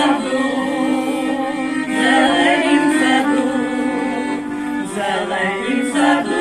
саду, зеленім саду, зеленім саду.